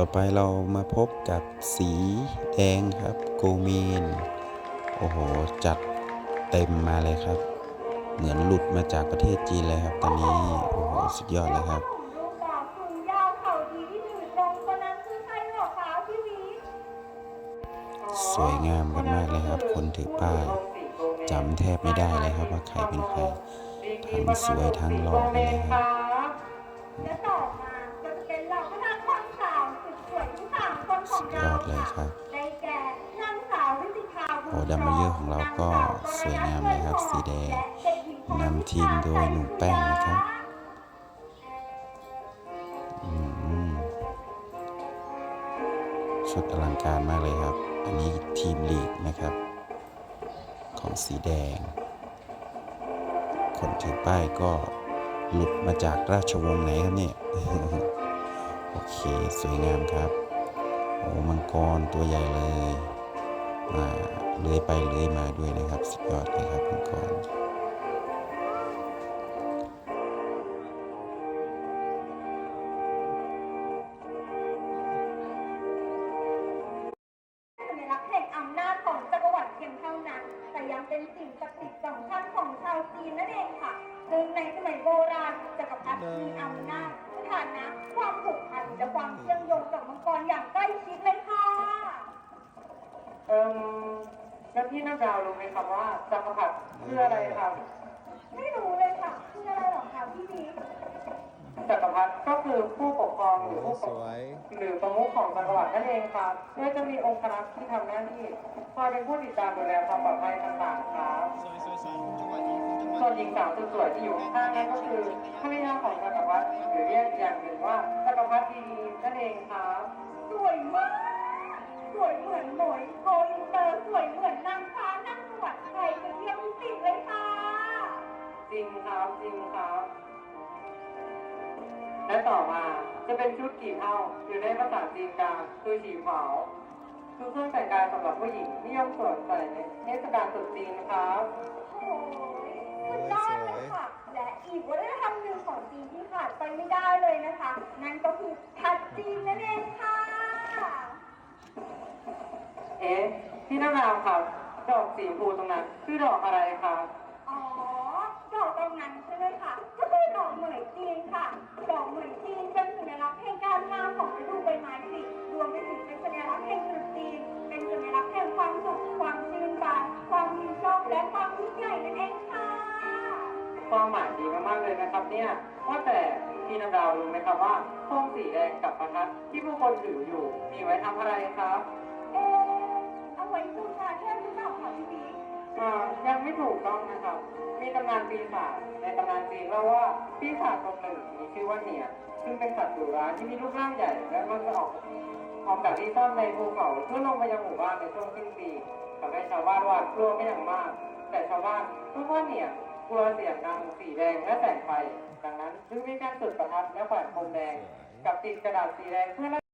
ต่อไปเรามาพบกับสีแดงครับโกเมน โอ้โห จัดเต็มมาเลยครับ เหมือนหลุดมาจากประเทศจีนเลยครับ ตอนนี้ โอ้โห สุดยอดเลยครับสวเขาดีที่หนึ่งตรงคนนั้นคือใครเหรอคะพี่วิสวยงามกันมากเลยครับ คนถือป้ายจำแทบไม่ได้เลยครับว่าใครเป็นใคร ทั้งสวยทั้งหล่อกันเลยครับ สามคนของเราสุดยอดเลยครับได้แก่นางสาววิสิทาบุญโอ้ดัมเบลเยอร์ของเราก็สวยงามเลยครับ สีแดงนำทีมโดยหนุ่มแป้งนะครับอืมชุดอลังการมากเลยครับ อันนี้ทีมลีกนะครับ ของสีแดง คนถือป้ายก็หลุดมาจากราชวงศ์ไหนครับเนี่ย โอเค สวยงามครับ โอ้มังกรตัวใหญ่เลยมาเลื้อยไปเลื้อยมาด้วยนะครับ สุดยอดเลยครับมังกรสัญลักแห่งอำนาจของจักรวรรดิเพียงเท่านั้นแต่ยังเป็นสิ่งศักดิ์สิทธิ์สำคัญของชาวจีนนั่นเองค่ะซึ่งในสมัยโบราณจักรพรรดิมีอำนาจ ฐานะ ความผูกพันและความเชื่อมโยงกับมังกรอย่างใกล้ชิดเลยค่ะ เอ่มแล้วพี่นักดาวรู้ไหมครับว่าจักรพรรดิคืออะไรครับ ไม่รู้เลยค่ะคืออะไรหรอคะพี่บีจักรพรรดิก็คือผู้ปกครองหรือผู้ปสกวยหรือประมุขของจักรวรรดินั่นเองครับโดยจะมีองค์คณะที่ทำหน้าที่คอยเป็นผู้ติดตามดูแลความปลอดภัยต่างๆครับ ส่วนหญิงสาวสวยๆที่อยู่ข้างนั้นก็คือภรรยาของจักรพรรดิหรือเรียกอย่างหนึ่งว่าจักรพรรดิดีนั่นเองครับสวยมากสวยเหมือนหมวยโกอินเตอร์สวยเหมือนนางฟ้านั่งสวรรค์ไทยเป็นเที่ยวพิสิเลยค่ะ จริงครับจริงครับ และต่อมาจะเป็นชุดกี่เท่าอยู่ในภาษาจีนกลางคือฉีเผา คือเครื่องแต่งกายสำหรับผู้หญิงนิยมสวมใส่ในเทศกาลตรุษจีนครับโอ้ยสุดยอดเลยค่ะ และอีกวัฒนธรรมหนึ่งของจีนที่ขาดไปไม่ได้เลยนะคะ นั่นก็คือทัดจีนนั่นเองค่ะ เอ๊ะพี่น้ำนาวครับ ดอกสีชมพูตรงนั้นคือดอกอะไรครับ ความหมายดีมากๆเลยนะครับ เนี่ยว่าแต่พี่น้ำดาวรู้ไหมครับว่าธงสีแดงกับประทัดที่ผู้คนถืออยู่ มีไว้ทำอะไรครับเอ๊ะเอาไว้บูชาเทพหรือเปล่าคะพี่บิ๊กอ่ายังไม่ถูกต้องนะครับ มีตำนานปีศาจในตำนานจีนเล่าว่าปีศาจตนหนึ่งมีชื่อว่าเหนียซึ่งเป็นสัตว์ดุร้ายที่มีรูปร่างใหญ่และมันจะออกออกจากที่ซ่อนในภูเขาเพื่อลงไปยังหมู่บ้านในช่วงสิ้นปีทำให้ชาวบ้านหวาดกลัวไม่อย่างมาก แต่ชาวบ้านรู้ว่าเหนีย กลัวเสียงดังสีแดงและแสงไฟ ดังนั้นจึงมีการจุดประทัดและแขวนโคมแดง กับติดกระดาษสีแดงเพื่อ